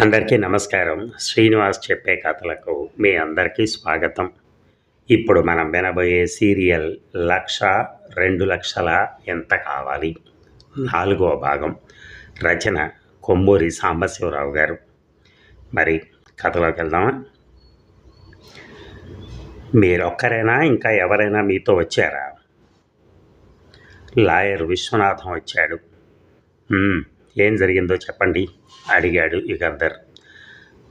అందరికీ నమస్కారం. శ్రీనివాస్ చెప్పే కథలకు మీ అందరికీ స్వాగతం. ఇప్పుడు మనం వినబోయే సీరియల్ లక్ష రెండు లక్షల ఎంత కావాలి? నాలుగవ భాగం. రచన కొమ్మూరి సాంబశివరావు గారు. మరి కథలోకి వెళ్దామా? మీరొక్కరైనా ఇంకా ఎవరైనా మీతో వచ్చారా? లాయర్ విశ్వనాథం వచ్చాడు. ఏం జరిగిందో చెప్పండి. అడిగాడు యుగంధర్.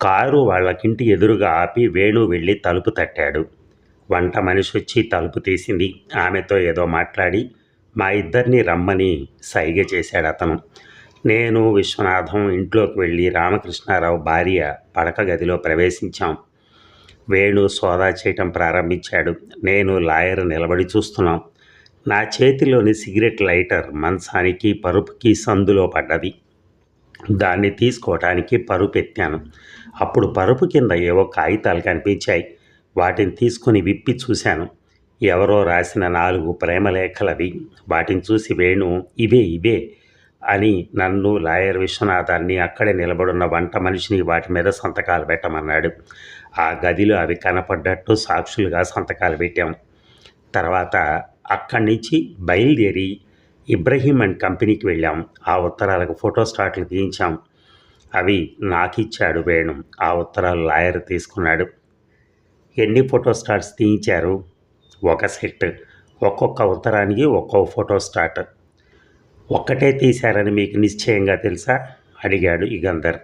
కారు వాళ్ళకింటి ఎదురుగా ఆపి వేణు వెళ్ళి తలుపు తట్టాడు. వంట మనిషి వచ్చి తలుపు తీసింది. ఆమెతో ఏదో మాట్లాడి మా ఇద్దరిని రమ్మని సైగ చేశాడు అతను. నేను విశ్వనాథం ఇంట్లోకి వెళ్ళి రామకృష్ణారావు భార్య పడక గదిలో ప్రవేశించాం. వేణు సోదా చేయటం ప్రారంభించాడు. నేను లాయర్ నిలబడి చూస్తున్నాం. నా చేతిలోని సిగరెట్ లైటర్ మంచానికి పరుపుకి సందులో పడ్డది. దాన్ని తీసుకోవటానికి పరుపు ఎత్తాను. అప్పుడు పరుపు కింద ఏవో కాగితాలు కనిపించాయి. వాటిని తీసుకుని విప్పి చూశాను. ఎవరో రాసిన నాలుగు ప్రేమలేఖలవి. వాటిని చూసి వేణు ఇవే ఇవే అని నన్ను లాయర్ విశ్వనాథాన్ని అక్కడే నిలబడున్న వంట మనిషిని వాటి మీద సంతకాలు పెట్టమన్నాడు. ఆ గదిలో అవి కనపడ్డట్టు సాక్షులుగా సంతకాలు పెట్టాం. తర్వాత అక్కడి నుంచి బయలుదేరి ఇబ్రహీం అండ్ కంపెనీకి వెళ్ళాం. ఆ ఉత్తరాలకు ఫోటో స్టాట్లు తీయించాం. అవి నాకిచ్చాడు వేణు. ఆ ఉత్తరాలు లాయర్ తీసుకున్నాడు. ఎన్ని ఫోటో స్టాట్స్ తీయించారు? ఒక సెట్. ఒక్కొక్క ఉత్తరానికి ఒక్కో ఫోటో స్టాట్. ఒక్కటే తీశారని మీకు నిశ్చయంగా తెలుసా? అడిగాడు యుగంధర్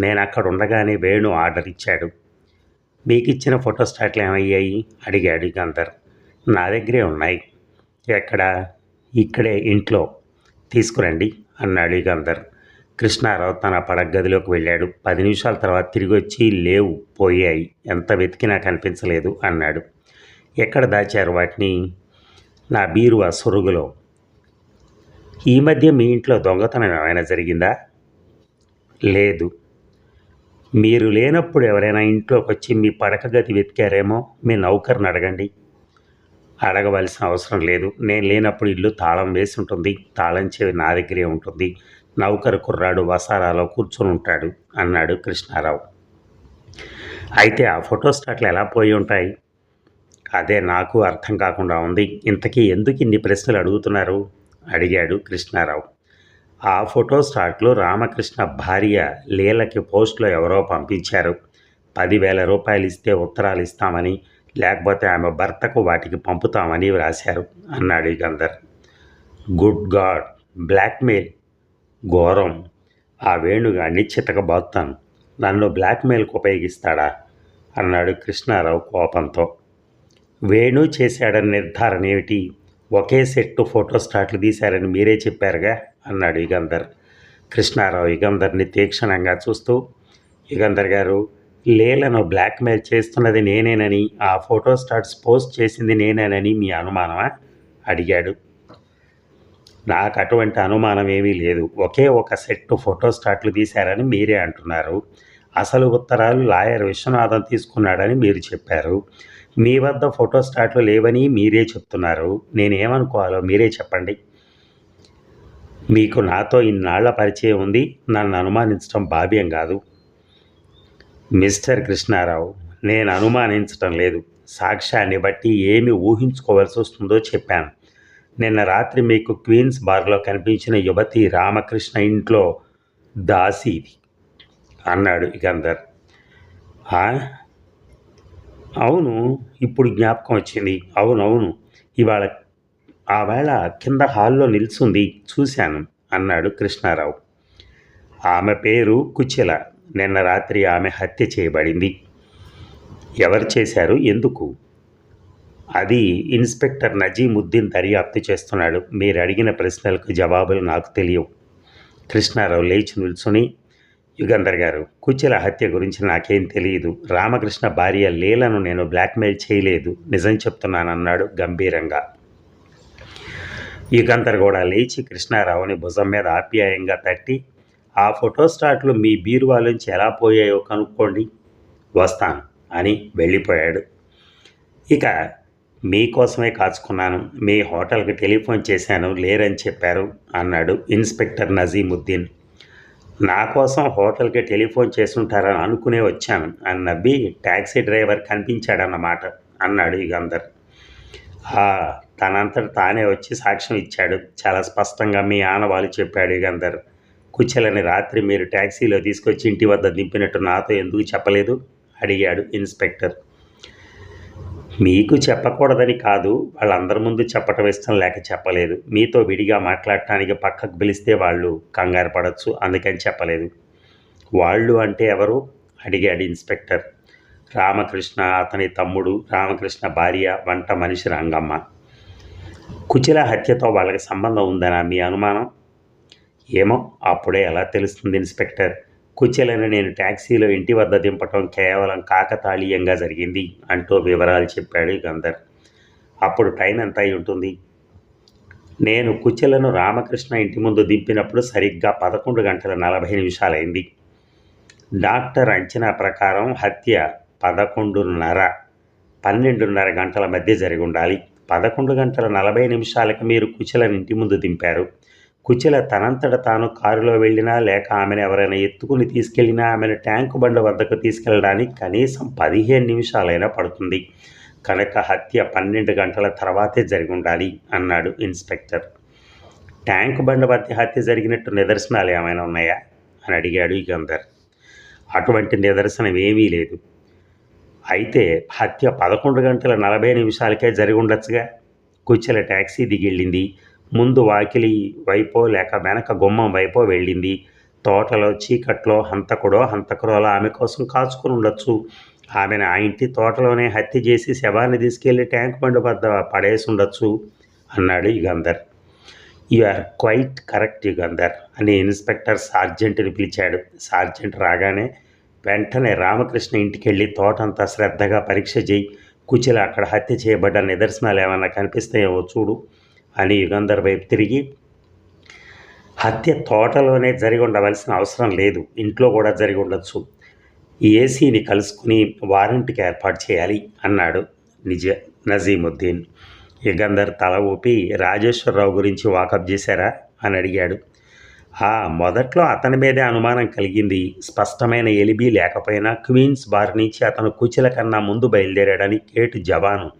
నేను అక్కడ ఉండగానే వేణు ఆర్డర్ ఇచ్చాడు. మీకు ఇచ్చిన ఫోటో స్టాట్లు ఏమయ్యాయి? అడిగాడు ఇగందర్ నా దగ్గరే ఉన్నాయి. ఎక్కడ? ఇక్కడే ఇంట్లో తీసుకురండి అన్నాడు యుగంధర్ కృష్ణారావు తన పడక గదిలోకి వెళ్ళాడు. పది నిమిషాల తర్వాత తిరిగి వచ్చి లేవు పోయాయి. ఎంత వెతికినా కనిపించలేదు అన్నాడు. ఎక్కడ దాచారు వాటిని? నా బీరువా సొరుగులో. ఈ మధ్య మీ ఇంట్లో దొంగతనం ఏమైనా జరిగిందా? లేదు. మీరు లేనప్పుడు ఎవరైనా ఇంట్లోకి వచ్చి మీ పడక గది వెతికారేమో? మీ నౌకర్ని అడగండి. అడగవలసిన అవసరం లేదు. నేను లేనప్పుడు ఇల్లు తాళం వేసి ఉంటుంది. తాళం చెవి నా దగ్గరే ఉంటుంది. నౌకరు కుర్రాడు వసారాలో కూర్చొని ఉంటాడు అన్నాడు కృష్ణారావు. అయితే ఆ ఫోటో స్టాట్లు ఎలా పోయి ఉంటాయి? అదే నాకు అర్థం కాకుండా ఉంది. ఇంతకీ ఎందుకు ఇన్ని ప్రశ్నలు అడుగుతున్నారు? అడిగాడు కృష్ణారావు. ఆ ఫోటో స్టాట్లో రామకృష్ణ భార్య లీలకి పోస్ట్లో ఎవరో పంపించారు. పదివేల రూపాయలు ఇస్తే ఉత్తరాలు ఇస్తామని లేకపోతే ఆమె భర్తకు వాటికి పంపుతామని వ్రాశారు అన్నాడు యుగంధర్ గుడ్ గాడ్ బ్లాక్మెయిల్. ఘోరం. ఆ వేణుగాడిని చితకబాస్తాను నన్ను బ్లాక్మెయిల్కి ఉపయోగిస్తాడా? అన్నాడు కృష్ణారావు కోపంతో. వేణు చేశాడని నిర్ధారణ ఏమిటి? ఒకే సెట్టు ఫోటో స్టాట్లు తీశారని మీరే చెప్పారుగా? అన్నాడు యుగంధర్ కృష్ణారావు యుగంధర్ని తీక్షణంగా చూస్తూ యుగంధర్ గారు లేలను బ్లాక్మెయిల్ చేస్తున్నది నేనేనని ఆ ఫోటో స్టార్ట్స్ పోస్ట్ చేసింది నేనేనని మీ అనుమానమా? అడిగాడు. నాకు అటువంటి అనుమానం ఏమీ లేదు. ఒకే ఒక సెట్ ఫోటో స్టాట్లు తీశారని మీరే అంటున్నారు. అసలు ఉత్తరాలు లాయర్ విశ్వనాథం తీసుకున్నాడని మీరు చెప్పారు. మీ వద్ద ఫోటో స్టాట్లు లేవని మీరే చెప్తున్నారు. నేనేమనుకోవాలో మీరే చెప్పండి. మీకు నాతో ఇన్నాళ్ళ పరిచయం ఉంది. నన్ను అనుమానించడం భావ్యం కాదు. మిస్టర్ కృష్ణారావు నేను అనుమానించటం లేదు. సాక్ష్యాన్ని బట్టి ఏమి ఊహించుకోవాల్సి వస్తుందో చెప్పాను. నిన్న రాత్రి మీకు క్వీన్స్ బార్లో కనిపించిన యువతి రామకృష్ణ ఇంట్లో దాసి ఇది అన్నాడు ఇకందర్ అవును ఇప్పుడు జ్ఞాపకం వచ్చింది. అవునవును ఇవాళ ఆవేళ కింద హాల్లో నిల్చుంది చూశాను అన్నాడు కృష్ణారావు. ఆమె పేరు కుచెల. నిన్న రాత్రి ఆమె హత్య చేయబడింది. ఎవరు చేశారు? ఎందుకు? అది ఇన్స్పెక్టర్ నజీముద్దీన్ దర్యాప్తు చేస్తున్నాడు. మీరు అడిగిన ప్రశ్నలకు జవాబులు నాకు తెలియవు. కృష్ణారావు లేచి నిల్చుని యుగంధర్ గారు కుచెల హత్య గురించి నాకేం తెలియదు. రామకృష్ణ భార్య లీలను నేను బ్లాక్మెయిల్ చేయలేదు. నిజం చెప్తున్నానన్నాడు గంభీరంగా. యుగంధర్ కూడా లేచి కృష్ణారావుని భుజం మీద ఆప్యాయంగా తట్టి ఆ ఫోటో స్టాట్లు మీ బీరువాలోంచి ఎలా పోయాయో కనుక్కోండి. వస్తాను అని వెళ్ళిపోయాడు. ఇక మీకోసమే కాచుకున్నాను. మీ హోటల్కి టెలిఫోన్ చేశాను. లేరని చెప్పారు అన్నాడు ఇన్స్పెక్టర్ నజీముద్దీన్. నా కోసం హోటల్కి టెలిఫోన్ చేసుంటారని అనుకునే వచ్చాను. అని నవ్వి ట్యాక్సీ డ్రైవర్ కనిపించాడన్నమాట అన్నాడు యుగంధర్ తనంతట తానే వచ్చి సాక్ష్యం ఇచ్చాడు. చాలా స్పష్టంగా మీ ఆనవాళ్ళు చెప్పాడు యుగంధర్ కుచెలని రాత్రి మీరు ట్యాక్సీలో తీసుకొచ్చి ఇంటి వద్ద దింపినట్టు నాతో ఎందుకు చెప్పలేదు? అడిగాడు ఇన్స్పెక్టర్. మీకు చెప్పకూడదని కాదు వాళ్ళందరి ముందు చెప్పటం ఇష్టం లేక చెప్పలేదు. మీతో విడిగా మాట్లాడటానికి పక్కకు పిలిస్తే వాళ్ళు కంగారు పడవచ్చు అందుకని చెప్పలేదు. వాళ్ళు అంటే ఎవరు? అడిగాడు ఇన్స్పెక్టర్. రామకృష్ణ అతని తమ్ముడు రామకృష్ణ భార్య వంట మనిషి రంగమ్మ. కుచిల హత్యతో వాళ్ళకి సంబంధం ఉందనా మీ అనుమానం? ఏమో అప్పుడే ఎలా తెలుస్తుంది ఇన్స్పెక్టర్? కుచ్చెలను నేను ట్యాక్సీలో ఇంటి వద్ద దింపటం కేవలం కాకతాళీయంగా జరిగింది అంటూ వివరాలు చెప్పాడు గంధర్. అప్పుడు టైం ఎంత అయి ఉంటుంది? నేను కుచెలను రామకృష్ణ ఇంటి ముందు దింపినప్పుడు సరిగ్గా పదకొండు గంటల నలభై నిమిషాలైంది. డాక్టర్ అంచనా ప్రకారం హత్య పదకొండున్నర పన్నెండున్నర గంటల మధ్య జరిగి ఉండాలి. పదకొండు గంటల నలభై నిమిషాలకు మీరు కుచెలను ఇంటి ముందు దింపారు. కుచెల తనంతట తాను కారులో వెళ్ళినా లేక ఆమెను ఎవరైనా ఎత్తుకుని తీసుకెళ్ళినా ఆమెను ట్యాంకు బండ్ల వద్దకు తీసుకెళ్ళడానికి కనీసం పదిహేను నిమిషాలైనా పడుతుంది. కనుక హత్య పన్నెండు గంటల తర్వాతే జరిగి ఉండాలి అన్నాడు ఇన్స్పెక్టర్. ట్యాంకు బండ వద్ద హత్య జరిగినట్టు నిదర్శనాలు ఏమైనా ఉన్నాయా? అని అడిగాడు యుగంధర్ అటువంటి నిదర్శనం ఏమీ లేదు. అయితే హత్య పదకొండు గంటల నలభై నిమిషాలకే జరిగి ఉండొచ్చుగా? కుచ్చెల ట్యాక్సీ దిగిళ్ళింది ముందు వాకిలి వైపో లేక వెనక గుమ్మం వైపో వెళ్ళింది. తోటలో చీకట్లో హంతకుడో హంతకురోలా ఆమె కోసం కాచుకుని ఉండొచ్చు. ఆమెను ఆ ఇంటి తోటలోనే హత్య చేసి శవాన్ని తీసుకెళ్ళి ట్యాంక్ బండి వద్ద పడేసి ఉండొచ్చు అన్నాడు Yugandhar. You are quite correct Yugandhar అని ఇన్స్పెక్టర్ సార్జెంట్ని పిలిచాడు. సార్జెంట్ రాగానే వెంటనే రామకృష్ణ ఇంటికి వెళ్ళి తోటంతా శ్రద్ధగా పరీక్ష చేయి. కుచిల అక్కడ హత్య చేయబడ్డ నిదర్శనాలు ఏమైనా కనిపిస్తాయేమో చూడు. అని యుగంధర్ వైపు తిరిగి హత్య తోటలోనే జరిగి ఉండవలసిన అవసరం లేదు. ఇంట్లో కూడా జరిగి ఉండొచ్చు. ఏసీని కలుసుకుని వారెంట్కి ఏర్పాటు చేయాలి అన్నాడు నిజ నజీముద్దీన్. యుగంధర్ తల ఊపి రాజేశ్వరరావు గురించి వాకప్ చేశారా? అని అడిగాడు. ఆ మొదట్లో అతని మీదే అనుమానం కలిగింది. స్పష్టమైన ఎలిబి లేకపోయినా క్వీన్స్ బార్ నుంచి అతను కుచిల కన్నా ముందు బయలుదేరాడని కేటు జవాను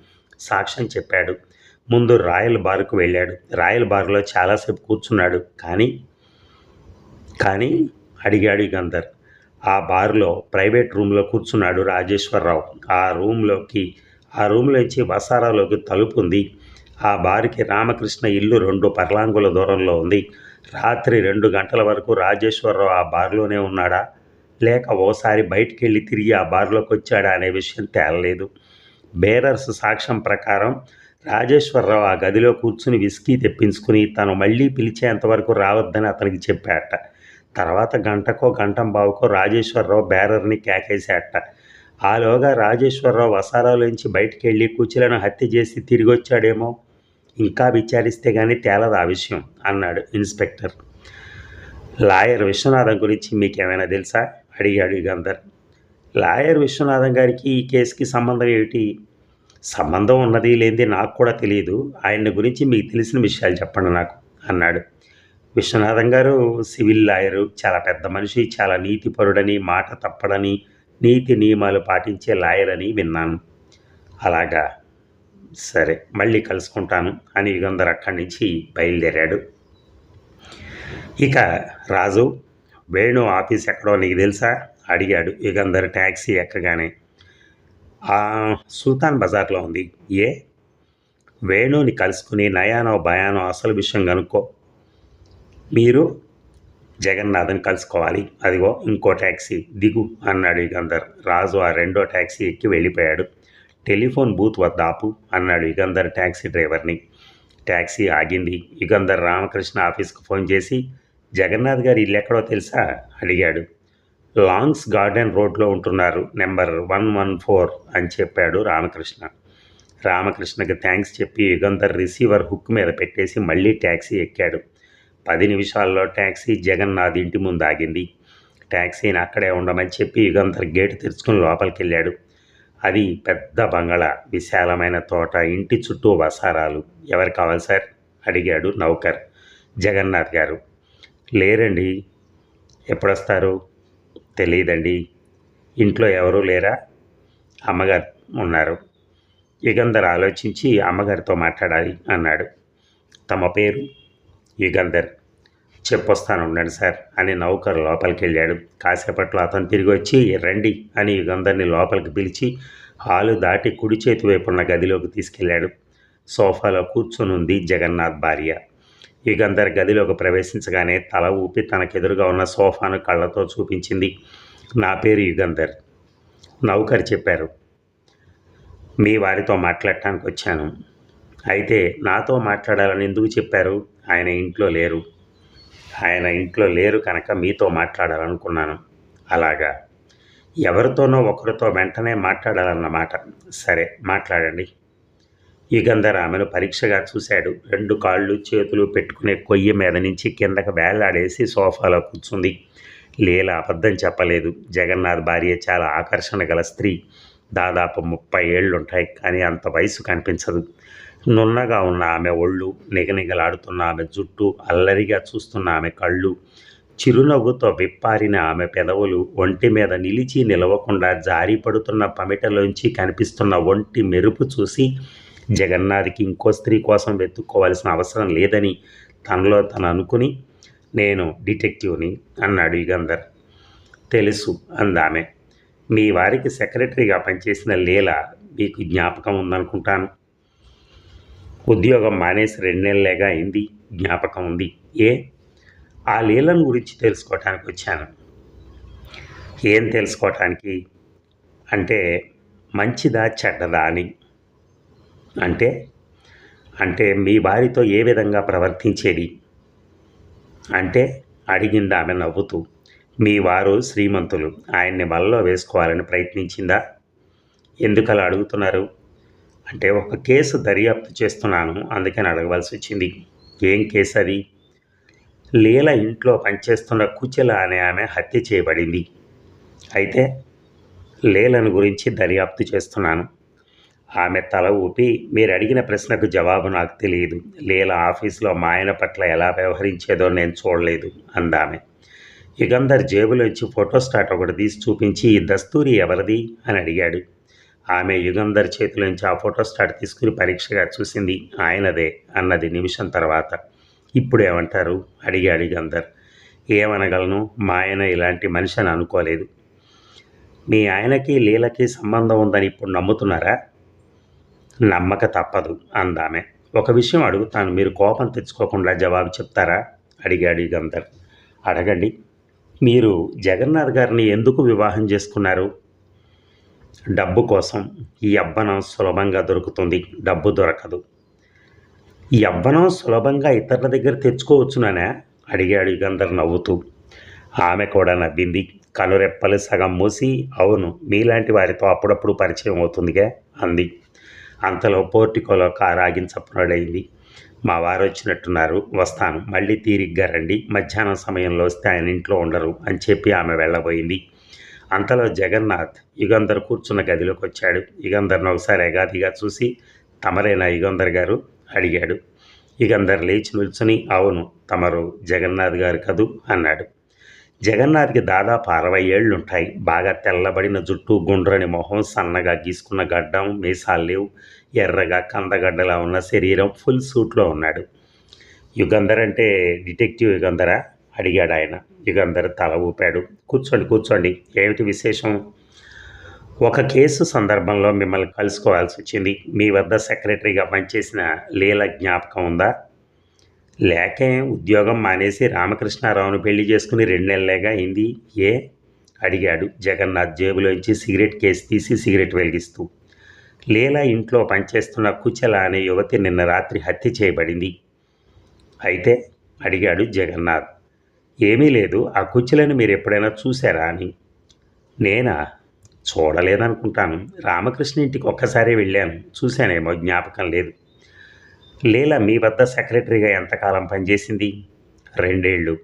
సాక్ష్యం చెప్పాడు. ముందు రాయల్ బార్కు వెళ్ళాడు. రాయల్ బార్లో చాలాసేపు కూర్చున్నాడు. కానీ కానీ అడిగాడు గంధర్ ఆ బార్లో ప్రైవేట్ రూమ్లో కూర్చున్నాడు రాజేశ్వరరావు. ఆ రూమ్లోకి ఆ రూమ్లోంచి వసారాలోకి తలుపు ఉంది. ఆ బార్కి రామకృష్ణ ఇల్లు రెండు పర్లాంగుల దూరంలో ఉంది. రాత్రి రెండు గంటల వరకు రాజేశ్వరరావు ఆ బార్లోనే ఉన్నాడా? లేక ఓసారి బయటికి వెళ్ళి తిరిగి ఆ బార్లోకి వచ్చాడా అనే విషయం తేలలేదు. బేరర్స్ సాక్ష్యం ప్రకారం రాజేశ్వరరావు ఆ గదిలో కూర్చుని విస్కీ తెప్పించుకుని తను మళ్ళీ పిలిచేంతవరకు రావద్దని అతనికి చెప్పాట తర్వాత గంటకో గంటం బావుకో రాజేశ్వరరావు బ్యారర్ని కేకేశాట ఆలోగా రాజేశ్వరరావు వసారాలోంచి బయటికి వెళ్ళి కుచిలను హత్య చేసి తిరిగి వచ్చాడేమో ఇంకా విచారిస్తే కానీ తేలదు ఆ విషయం అన్నాడు ఇన్స్పెక్టర్. లాయర్ విశ్వనాథం గురించి మీకేమైనా తెలుసా? అడిగాడు గంధర్ లాయర్ విశ్వనాథం గారికి ఈ కేసుకి సంబంధం ఏమిటి? సంబంధం ఉన్నది లేనిది నాకు కూడా తెలియదు ఆయన గురించి మీకు తెలిసిన విషయాలు చెప్పండి నాకు అన్నాడు. విశ్వనాథం గారు సివిల్ లాయరు చాలా పెద్ద మనిషి చాలా నీతిపరుడని మాట తప్పడని నీతి నియమాలు పాటించే లాయర్ అని విన్నాను. అలాగా? సరే మళ్ళీ కలుసుకుంటాను అని యుగంధర్ అక్కడి నుంచి బయలుదేరాడు. ఇక రాజు వేణు ఆఫీస్ ఎక్కడో నీకు తెలుసా? అడిగాడు యుగంధర్ ట్యాక్సీ ఎక్కగానే. సుల్తాన్ బజార్లో ఉంది. ఏ? వేణుని కలుసుకుని నయానో భయానో అసలు విషయం కనుక్కో. మీరు జగన్నాథ్ని కలుసుకోవాలి. అదిగో ఇంకో ట్యాక్సీ దిగు అన్నాడు యుగంధర్. రాజు ఆ రెండో ట్యాక్సీ ఎక్కి వెళ్ళిపోయాడు. టెలిఫోన్ బూత్ వద్ద ఆపు అన్నాడు యుగంధర్ ట్యాక్సీ డ్రైవర్ని. ట్యాక్సీ ఆగింది. యుగంధర్ రామకృష్ణ ఆఫీస్కి ఫోన్ చేసి జగన్నాథ్ గారు ఇల్లు ఎక్కడో తెలుసా? అడిగాడు. లాంగ్స్ గార్డెన్ రోడ్లో ఉంటున్నారు. నెంబర్ వన్ వన్ ఫోర్ అని చెప్పాడు రామకృష్ణ. రామకృష్ణకి థ్యాంక్స్ చెప్పి యుగంధర్ రిసీవర్ హుక్ మీద పెట్టేసి మళ్ళీ ట్యాక్సీ ఎక్కాడు. పది నిమిషాల్లో ట్యాక్సీ జగన్నాథ్ ఇంటి ముందు ఆగింది. ట్యాక్సీని అక్కడే ఉండమని చెప్పి యుగంధర్ గేటు తెరుచుకుని లోపలికి వెళ్ళాడు అది పెద్ద బంగళా విశాలమైన తోట ఇంటి చుట్టూ వసారాలు. ఎవరు కావాలి సార్? అడిగాడు నౌకర్ జగన్నాథ్ గారు. లేరండి. ఎప్పుడొస్తారు? తెలియదండి ఇంట్లో ఎవరూ లేరా? అమ్మగారు ఉన్నారు. యుగంధర్ ఆలోచించి అమ్మగారితో మాట్లాడాలి అన్నాడు. తమ పేరు? యుగంధర్. చెప్పొస్తాను ఉండండి సార్ అని నౌకరు లోపలికి వెళ్ళాడు కాసేపట్లో అతను తిరిగి వచ్చి రండి అని యుగంధర్ని లోపలికి పిలిచి హాలు దాటి కుడి చేతి వైపు ఉన్న గదిలోకి తీసుకెళ్ళాడు. సోఫాలో కూర్చొనుంది జగన్నాథ్ భార్య. యుగంధర్ గదిలోకి ప్రవేశించగానే తల ఊపి తనకెదురుగా ఉన్న సోఫాను కళ్ళతో చూపించింది. నా పేరు యుగంధర్. నౌకర్ చెప్పారు. మీ వారితో మాట్లాడటానికి వచ్చాను. అయితే నాతో మాట్లాడాలని ఎందుకు చెప్పారు? ఆయన ఇంట్లో లేరు. ఆయన ఇంట్లో లేరు కనుక మీతో మాట్లాడాలనుకున్నాను. అలాగా. ఎవరితోనో ఒకరితో వెంటనే మాట్లాడాలన్నమాట సరే మాట్లాడండి. యుగంధర్ ఆమెను పరీక్షగా చూశాడు. రెండు కాళ్ళు చేతులు పెట్టుకునే కొయ్య మీద నుంచి కిందకు వేలాడేసి సోఫాలో కూర్చుంది. లీల అబద్ధం చెప్పలేదు. జగన్నాథ్ భార్య చాలా ఆకర్షణ గల స్త్రీ. దాదాపు ముప్పై ఏళ్ళుంటాయి కానీ అంత వయసు కనిపించదు. నున్నగా ఉన్న ఆమె ఒళ్ళు నిగనిగలాడుతున్న ఆమె జుట్టు అల్లరిగా చూస్తున్న ఆమె కళ్ళు చిరునవ్వుతో విప్పారిన ఆమె పెదవులు ఒంటి మీద నిలిచి నిలవకుండా జారిపడుతున్న పమిటలోంచి కనిపిస్తున్న ఒంటి మెరుపు చూసి జగన్నాథ్కి ఇంకో స్త్రీ కోసం వెతుక్కోవాల్సిన అవసరం లేదని తనలో తను అనుకుని నేను డిటెక్టివ్ని అన్నాడు యుగంధర్. తెలుసు అందామె. మీ వారికి సెక్రటరీగా పనిచేసిన లీల మీకు జ్ఞాపకం ఉందనుకుంటాను. ఉద్యోగం మానేసి రెండు నెలలేగా అయింది జ్ఞాపకం ఉంది. ఏ? ఆ లీలను గురించి తెలుసుకోవటానికి వచ్చాను. ఏం తెలుసుకోవటానికి అంటే మంచిదా చెడ్డదా అని. అంటే అంటే మీ వారితో ఏ విధంగా ప్రవర్తించేది? అంటే అడిగింది ఆమె నవ్వుతూ మీ వారు శ్రీమంతులు ఆయన్ని వలలో వేసుకోవాలని ప్రయత్నించిందా? ఎందుకు అలా అడుగుతున్నారు? అంటే ఒక కేసు దర్యాప్తు చేస్తున్నాను అందుకని అడగవలసి వచ్చింది. ఏం కేసు అది? లీల ఇంట్లో పనిచేస్తున్న కుచెల అనే ఆమె హత్య చేయబడింది. అయితే లీలను గురించి దర్యాప్తు చేస్తున్నాను. ఆమె తల ఊపి మీరు అడిగిన ప్రశ్నకు జవాబు నాకు తెలియదు లీలా ఆఫీసులో మా ఆయన పట్ల ఎలా వ్యవహరించేదో నేను చూడలేదు అందామె. యుగంధర్ జేబులోంచి ఫోటోస్టాట్ ఒకటి తీసి చూపించి ఈ దస్తూరి ఎవరిది? అని అడిగాడు. ఆమె యుగంధర్ చేతిలోంచి ఆ ఫోటోస్టాట్ తీసుకుని పరీక్షగా చూసింది ఆయనదే అన్నది నిమిషం తర్వాత. ఇప్పుడు ఏమంటారు? అడిగాడు యుగంధర్. ఏమనగలను? మా ఆయన ఇలాంటి మనిషి అని అనుకోలేదు. మీ ఆయనకి లీలకి సంబంధం ఉందని ఇప్పుడు నమ్ముతున్నారా? నమ్మక తప్పదు అందామె. ఒక విషయం అడుగుతాను మీరు కోపం తెచ్చుకోకుండా జవాబు చెప్తారా? అడిగాడు గంధర్ అడగండి. మీరు జగన్నాథ్ గారిని ఎందుకు వివాహం చేసుకున్నారు? డబ్బు కోసం. ఈ అబ్బనం సులభంగా దొరుకుతుంది. డబ్బు దొరకదు. ఈ అబ్బనం సులభంగా ఇతరుల దగ్గర తెచ్చుకోవచ్చుననే? అడిగాడు యుగంధర్ నవ్వుతూ. ఆమె కూడా నవ్వింది. కనురెప్పలు సగం మూసి అవును మీలాంటి వారితో అప్పుడప్పుడు పరిచయం అవుతుందిగా అంది. అంతలో పోర్టికోలో కారు ఆగించప్పుడైంది మా వారు వచ్చినట్టున్నారు వస్తాను. మళ్ళీ తీరిగ్గా రండి. మధ్యాహ్నం సమయంలో వస్తే ఆయన ఇంట్లో ఉండరు అని చెప్పి ఆమె వెళ్ళబోయింది. అంతలో జగన్నాథ్ యుగంధర్ కూర్చున్న గదిలోకి వచ్చాడు యుగంధర్ను ఒకసారి ఎగాదిగా చూసి తమరేనా యుగంధర్ గారు? అడిగాడు. యుగంధర్ లేచి నిల్చుని అవును తమరు జగన్నాథ్ గారు కదూ? అన్నాడు. జగన్నాథ్కి దాదాపు అరవై ఏళ్ళుంటాయి బాగా తెల్లబడిన జుట్టు గుండ్రని మొహం సన్నగా గీసుకున్న గడ్డం మీసాలు లేవు. ఎర్రగా కందగడ్డలా ఉన్న శరీరం ఫుల్ సూట్లో ఉన్నాడు. యుగంధర్ అంటే డిటెక్టివ్ యుగంధరా? అడిగాడు ఆయన. యుగంధర్ తల ఊపాడు. కూర్చోండి కూర్చోండి. ఏమిటి విశేషం? ఒక కేసు సందర్భంలో మిమ్మల్ని కలుసుకోవాల్సి వచ్చింది. మీ వద్ద సెక్రటరీగా పనిచేసిన లీల జ్ఞాపకం ఉందా? లేకే ఉద్యోగం మానేసి రామకృష్ణారావును పెళ్ళి చేసుకుని రెండు నెలలేగా అయింది? ఏ? అడిగాడు జగన్నాథ్ జేబులోంచి సిగరెట్ కేసు తీసి సిగరెట్ వెలిగిస్తూ. లీలా ఇంట్లో పనిచేస్తున్న కుచల అనే యువతి నిన్న రాత్రి హత్య చేయబడింది. అయితే? అడిగాడు జగన్నాథ్. ఏమీ లేదు ఆ కుర్చీలను మీరు ఎప్పుడైనా చూసారా అని. నేనా? చూడలేదనుకుంటాను. రామకృష్ణ ఇంటికి ఒక్కసారి వెళ్ళాను. చూశానేమో జ్ఞాపకం లేదు. లీల మీ వద్ద సెక్రటరీగా ఎంతకాలం పనిచేసింది? రెండేళ్ళు.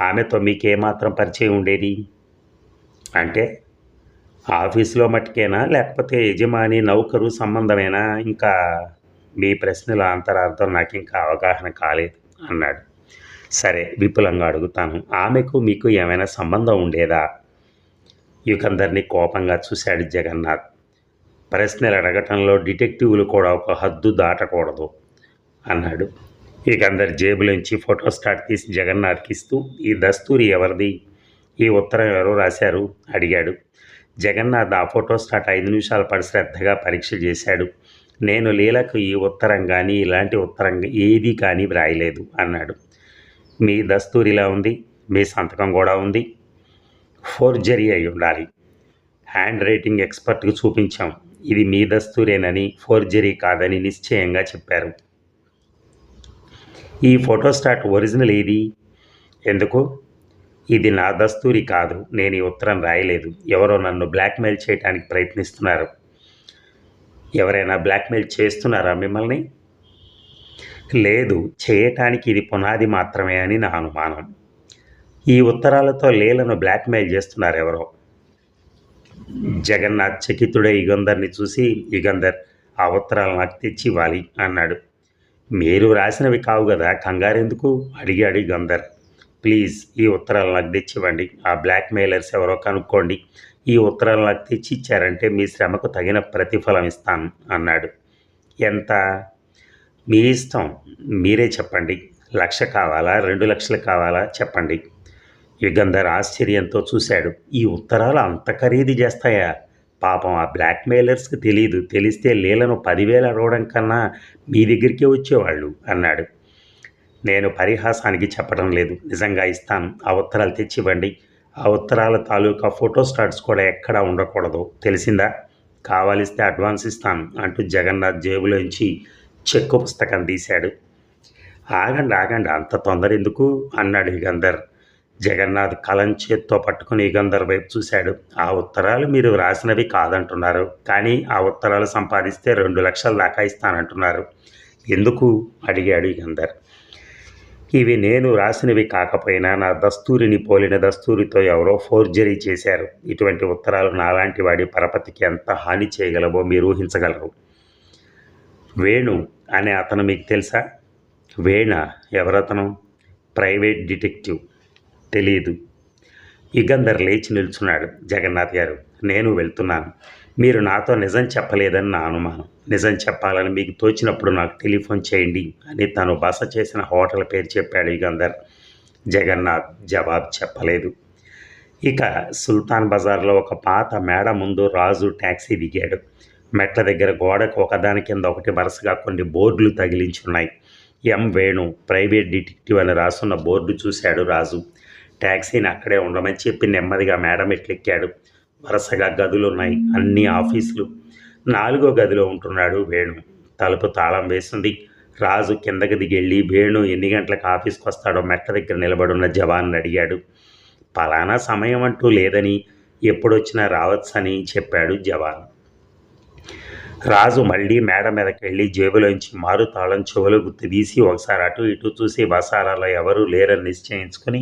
ఆమెతో మీకేమాత్రం పరిచయం ఉండేది? అంటే ఆఫీసులో మట్టుకేనా లేకపోతే యజమాని నౌకరు సంబంధమేనా? ఇంకా మీ ప్రశ్నల అంతరార్థం నాకు ఇంకా అవగాహన కాలేదు అన్నాడు. సరే విపులంగా అడుగుతాను. ఆమెకు మీకు ఏమైనా సంబంధం ఉండేదా? యుకందరిని కోపంగా చూశాడు జగన్నాథ్. ప్రశ్నలు అడగటంలో డిటెక్టివ్లు కూడా ఒక హద్దు దాటకూడదు అన్నాడు. యుకందర్ జేబులోంచి ఫోటో స్టార్ట్ తీసి జగన్నాథ్కి ఇస్తూ ఈ దస్తూరి ఎవరిది? ఈ ఉత్తరం ఎవరు రాశారు? అడిగాడు. జగన్నాథ్ ఆ ఫోటో స్టార్ట్ ఐదు నిమిషాల పాటు శ్రద్ధగా పరీక్ష చేశాడు. నేను లీలకు ఈ ఉత్తరం కానీ ఇలాంటి ఉత్తరం ఏది కానీ వ్రాయలేదు అన్నాడు. మీ దస్తూరిలా ఉంది? మీ సంతకం కూడా ఉంది? ఫోర్జరీ అయి ఉండాలి. హ్యాండ్ రైటింగ్ ఎక్స్పర్ట్కి చూపించాం. ఇది మీ దస్తూరేనని ఫోర్జరీ కాదని నిశ్చయంగా చెప్పారు. ఈ ఫోటోస్టాట్ ఒరిజినల్ ఏది? ఎందుకు? ఇది నా దస్తూరి కాదు నేను ఈ ఉత్తరం రాయలేదు. ఎవరో నన్ను బ్లాక్మెయిల్ చేయడానికి ప్రయత్నిస్తున్నారు. ఎవరైనా బ్లాక్మెయిల్ చేస్తున్నారా మిమ్మల్ని? లేదు చేయటానికి ఇది పునాది మాత్రమే అని నా అనుమానం. ఈ ఉత్తరాలతో లేలను బ్లాక్మెయిల్ చేస్తున్నారు ఎవరో. జగన్నాథ్ చకితుడే యుగంధర్ని చూసి యుగంధర్ ఆ ఉత్తరాలు నాకు తెచ్చి ఇవ్వాలి అన్నాడు. మీరు రాసినవి కావు కదా కంగారెందుకు? అడిగాడు యుగంధర్ ప్లీజ్ ఈ ఉత్తరాలు నాకు తెచ్చివ్వండి. ఆ బ్లాక్ మెయిలర్స్ ఎవరో కనుక్కోండి. ఈ ఉత్తరాలు నాకు తెచ్చి ఇచ్చారంటే మీ శ్రమకు తగిన ప్రతిఫలం ఇస్తాను అన్నాడు. ఎంత? మీ ఇష్టం మీరే చెప్పండి. లక్ష కావాలా రెండు లక్షలు కావాలా చెప్పండి. యుగంధర్ ఆశ్చర్యంతో చూశాడు. ఈ ఉత్తరాలు అంత ఖరీదు చేస్తాయా? పాపం ఆ బ్లాక్మెయిలర్స్కి తెలియదు తెలిస్తే లీలను పదివేలు అడవడం కన్నా మీ దగ్గరికే వచ్చేవాళ్ళు అన్నాడు. నేను పరిహాసానికి చెప్పడం లేదు. నిజంగా ఇస్తాను. ఆ ఉత్తరాలు తెచ్చివ్వండి. ఆ ఉత్తరాల తాలూకా ఫోటో స్టాట్స్ కూడా ఎక్కడా ఉండకూడదు. తెలిసిందా? కావాలిస్తే అడ్వాన్స్ ఇస్తాను అంటూ జగన్నాథ్ జేబులోంచి చెక్కు పుస్తకం తీశాడు. ఆగండి ఆగండి అంత తొందర ఎందుకు అన్నాడు యుగంధర్. జగన్నాథ్ కలం చేత్తో పట్టుకుని యుగంధర్ వైపు చూశాడు. ఆ ఉత్తరాలు మీరు రాసినవి కాదంటున్నారు. కానీ ఆ ఉత్తరాలు సంపాదిస్తే రెండు లక్షల దాకా ఇస్తానంటున్నారు. ఎందుకు? అడిగాడు యుగంధర్ ఇవి నేను రాసినవి కాకపోయినా నా దస్తూరిని పోలిన దస్తూరితో ఎవరో ఫోర్జరీ చేశారు. ఇటువంటి ఉత్తరాలు నాలాంటి వాడి పరపతికి ఎంత హాని చేయగలవో మీరు ఊహించగలరు. వేణు అనే అతను మీకు తెలుసా? వేణ ఎవరతను? Private detective. తెలియదు యుగంధర్ లేచి నిల్చున్నాడు జగన్నాథ్ గారు. నేను వెళ్తున్నాను. మీరు నాతో నిజం చెప్పలేదని నా అనుమానం. నిజం చెప్పాలని మీకు తోచినప్పుడు నాకు టెలిఫోన్ చేయండి అని తను బస చేసిన హోటల్ పేరు చెప్పాడు యుగంధర్ జగన్నాథ్ జవాబు చెప్పలేదు. ఇక సుల్తాన్ బజార్లో ఒక పాత మేడ ముందు రాజు ట్యాక్సీ దిగాడు. మెట్ల దగ్గర గోడకు ఒకదాని కింద ఒకటి వరుసగా కొన్ని బోర్డులు తగిలించున్నాయి. ఎం వేణు ప్రైవేట్ డిటెక్టివ్ అని రాసున్న బోర్డు చూశాడు రాజు. ట్యాక్సీని అక్కడే ఉండమని చెప్పి నెమ్మదిగా మేడం ఎట్లెక్కాడు. వరుసగా గదులు ఉన్నాయి అన్ని ఆఫీసులు. నాలుగో గదిలో ఉంటున్నాడు వేణు. తలుపు తాళం వేసింది. రాజు కిందకి దిగెళ్ళి వేణు ఎన్ని గంటలకు ఆఫీస్కి వస్తాడో మెట్ల దగ్గర నిలబడున్న జవాన్ అడిగాడు. పలానా సమయం అంటూ లేదని ఎప్పుడొచ్చినా రావచ్చని చెప్పాడు జవాన్. రాజు మళ్ళీ మేడ మీదకి వెళ్ళి జేబులోంచి మారు తాళం చెవులు గుర్తు తీసి ఒకసారి అటు ఇటు చూసి బసారాలో ఎవరూ లేరని నిశ్చయించుకుని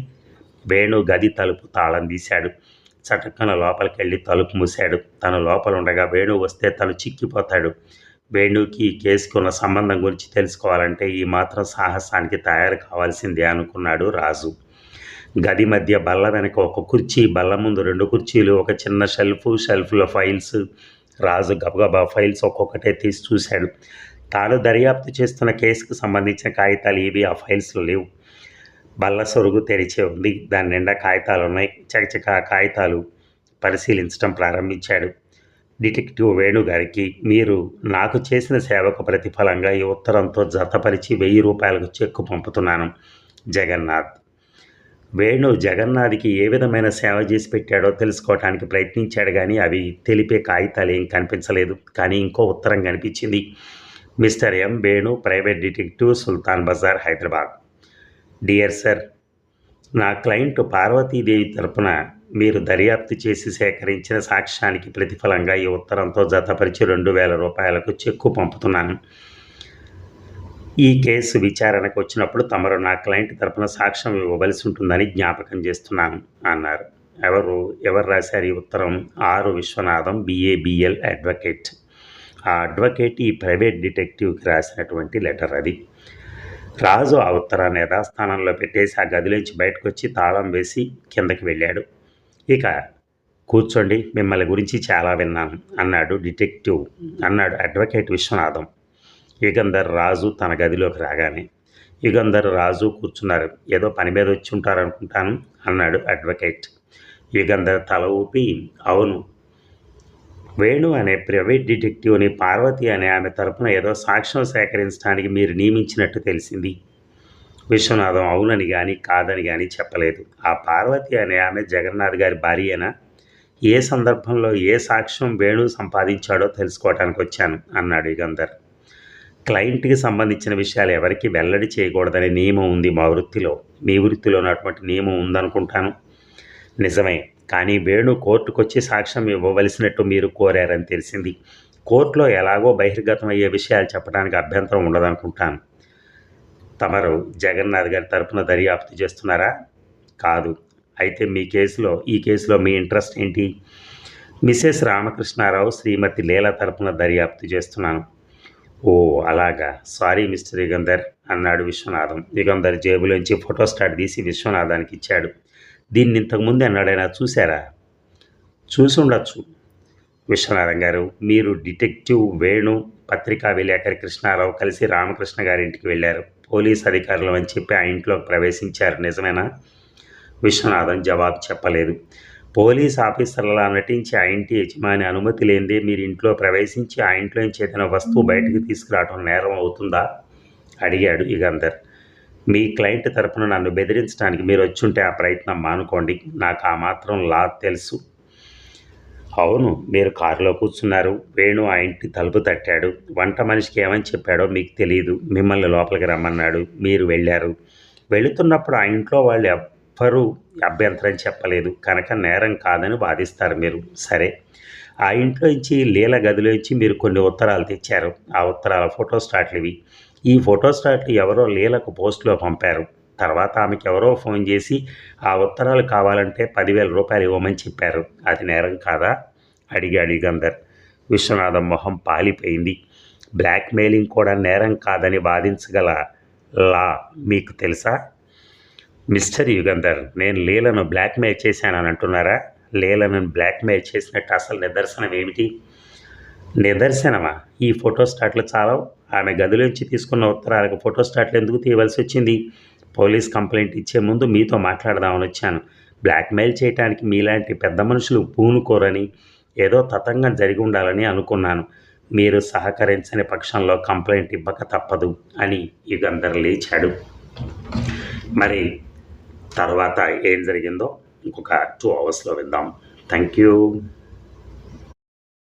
వేణు గది తలుపు తాళం తీశాడు. చటక్కన లోపలికి వెళ్ళి తలుపు మూశాడు. తను లోపల ఉండగా వేణు వస్తే తను చిక్కిపోతాడు. వేణుకి కేసుకున్న సంబంధం గురించి తెలుసుకోవాలంటే ఈ మాత్రం సాహసానికి తయారు కావాల్సిందే అనుకున్నాడు రాజు. గది మధ్య బల్ల వెనక ఒక కుర్చీ బల్ల ముందు రెండు కుర్చీలు ఒక చిన్న షెల్ఫ్ షెల్ఫ్లో ఫైల్స్. రాజు గబగబా ఫైల్స్ ఒక్కొక్కటే తీసి చూశాడు. తాను దర్యాప్తు చేస్తున్న కేసుకు సంబంధించిన కాగితాలు ఏవి ఆ ఫైల్స్లో లేవు. బల్ల సొరుగు తెరిచే ఉంది. దాని నిండా కాగితాలు ఉన్నాయి చకచక కాగితాలు పరిశీలించడం ప్రారంభించాడు. డిటెక్టివ్ వేణుగారికి మీరు నాకు చేసిన సేవకు ప్రతిఫలంగా ఈ ఉత్తరంతో జతపరిచి వెయ్యి రూపాయలకు చెక్కు పంపుతున్నాను. జగన్నాథ్. వేణు జగన్నాథ్కి ఏ విధమైన సేవ చేసి పెట్టాడో తెలుసుకోవటానికి ప్రయత్నించాడు కానీ అవి తెలిపే కాగితాలు ఏం కనిపించలేదు. కానీ ఇంకో ఉత్తరం కనిపించింది. Mr M. Venu private detective Sultan Bazar Hyderabad. Dear sir నా క్లయింట్ పార్వతీదేవి తరపున మీరు దర్యాప్తు చేసి సేకరించిన సాక్ష్యానికి ప్రతిఫలంగా ఈ ఉత్తరంతో జతపరిచి రెండు వేల రూపాయలకు చెక్కు పంపుతున్నాను. ఈ కేసు విచారణకు వచ్చినప్పుడు తమరు నా క్లయింట్ తరపున సాక్ష్యం ఇవ్వవలసి ఉంటుందని జ్ఞాపకం చేస్తున్నాను అన్నారు. ఎవరు? ఎవరు రాశారు ఈ ఉత్తరం? R Vishwanatham BA BL advocate ఆ అడ్వకేట్ ఈ ప్రైవేట్ డిటెక్టివ్కి రాసినటువంటి లెటర్ అది. రాజు ఆ ఉత్తరాన్ని యథాస్థానంలో పెట్టేసి ఆ గదిలోంచి బయటకు వచ్చి తాళం వేసి కిందకి వెళ్ళాడు. ఇక కూర్చోండి మిమ్మల్ని గురించి చాలా విన్నాను అన్నాడు డిటెక్టివ్ అన్నాడు అడ్వకేట్ విశ్వనాథం. యుగంధర్ రాజు తన గదిలోకి రాగానే యుగంధర్ రాజు కూర్చున్నారు ఏదో పని మీద వచ్చి ఉంటారనుకుంటాను అన్నాడు అడ్వకేట్. యుగంధర్ తల ఊపి అవును వేణు అనే ప్రైవేట్ డిటెక్టివ్ని పార్వతి అనే ఆమె తరపున ఏదో సాక్ష్యం సేకరించడానికి మీరు నియమించినట్టు తెలిసింది. విశ్వనాథం అవునని కానీ కాదని కానీ చెప్పలేదు. ఆ పార్వతి అనే ఆమె జగన్నాథ్ గారి భార్యేనా? ఏ సందర్భంలో ఏ సాక్ష్యం వేణు సంపాదించాడో తెలుసుకోవటానికి వచ్చాను అన్నాడు యుగంధర్. క్లయింట్కి సంబంధించిన విషయాలు ఎవరికి వెల్లడి చేయకూడదనే నియమం ఉంది మా వృత్తిలో. మీ వృత్తిలో ఉన్నటువంటి నియమం ఉందనుకుంటాను. నిజమే కానీ వేణు కోర్టుకొచ్చి సాక్ష్యం ఇవ్వవలసినట్టు మీరు కోరారని తెలిసింది. కోర్టులో ఎలాగో బహిర్గతం అయ్యే విషయాలు చెప్పడానికి అభ్యంతరం ఉండదనుకుంటాను. తమరు జగన్నాథ్ గారి తరపున దర్యాప్తు చేస్తున్నారా? కాదు. అయితే మీ కేసులో ఈ కేసులో మీ ఇంట్రెస్ట్ ఏంటి? మిసెస్ రామకృష్ణారావు శ్రీమతి లీల తరపున దర్యాప్తు చేస్తున్నాను. ఓ అలాగా. సారీ మిస్టర్ యుగంధర్ అన్నాడు విశ్వనాథం. యుగంధర్ జేబులోంచి ఫోటోస్టాట్ తీసి విశ్వనాథానికి ఇచ్చాడు. దీన్ని ఇంతకుముందు ఎన్నాడైనా చూశారా? చూసి ఉండొచ్చు విశ్వనాథం గారు మీరు డిటెక్టివ్ వేణు పత్రికా విలేకరి కృష్ణారావు కలిసి రామకృష్ణ గారి ఇంటికి వెళ్ళారు. పోలీస్ అధికారులు అని చెప్పి ఆ ఇంట్లోకి ప్రవేశించారు. నిజమేనా? విశ్వనాథం జవాబు చెప్పలేదు. పోలీస్ ఆఫీసర్లా నటించి ఆ ఇంటి యజమాని అనుమతి లేనిదే మీరు ఇంట్లో ప్రవేశించి ఆ ఇంట్లో నుంచి ఏదైనా వస్తువు బయటకు తీసుకురావడం నేరం అవుతుందా? అడిగాడు యుగంధర్. మీ క్లయింట్ తరపున నన్ను బెదిరించడానికి మీరు వచ్చుంటే ఆ ప్రయత్నం మానుకోండి. నాకు ఆ మాత్రం లా తెలుసు. అవును మీరు కారులో కూర్చున్నారు. వేణు ఆ ఇంటి తలుపు తట్టాడు. వంట మనిషికి ఏమని చెప్పాడో మీకు తెలియదు మిమ్మల్ని లోపలికి రమ్మన్నాడు. మీరు వెళ్ళారు. వెళుతున్నప్పుడు ఆ ఇంట్లో వాళ్ళు ఎవ్వరూ అభ్యంతరం చెప్పలేదు. కనుక నేరం కాదని వాదిస్తారు మీరు. సరే. ఆ ఇంట్లో నుంచి లీల గదిలోంచి మీరు కొన్ని ఉత్తరాలు తెచ్చారు. ఆ ఉత్తరాల ఫోటోస్టాట్లు ఇవి. ఈ ఫోటోస్టాట్లు ఎవరో లీలకు పోస్టులో పంపారు. తర్వాత ఆమెకి ఎవరో ఫోన్ చేసి ఆ ఉత్తరాలు కావాలంటే పదివేల రూపాయలు ఇవ్వమని చెప్పారు. అది నేరం కాదా? అడిగాడు యుగంధర్ విశ్వనాథం మొహం పాలిపోయింది. బ్లాక్మెయిలింగ్ కూడా నేరం కాదని వాదించగల లా మీకు తెలుసా? మిస్టర్ యుగంధర్ నేను లీలను బ్లాక్మెయిల్ చేశానని అంటున్నారా? లీలను బ్లాక్మెయిల్ చేసినట్టు అసలు నిదర్శనం ఏమిటి? నిదర్శనమా? ఈ ఫోటోస్టాట్లు చాలా ఆమె గదిలోంచి తీసుకున్న ఉత్తరాలకు ఫోటోస్టాట్లు ఎందుకు తీయవలసి వచ్చింది? పోలీస్ కంప్లైంట్ ఇచ్చే ముందు మీతో మాట్లాడదామని వచ్చాను. బ్లాక్మెయిల్ చేయడానికి మీలాంటి పెద్ద మనుషులు పూనుకోరని ఏదో తతంగం జరిగి ఉండాలని అనుకున్నాను. మీరు సహకరించని పక్షంలో కంప్లైంట్ ఇవ్వక తప్పదు అని యుగంధర్ లేచాడు. మరి తర్వాత ఏం జరిగిందో ఇంకొక టూ అవర్స్లో విద్దాం థ్యాంక్ యూ.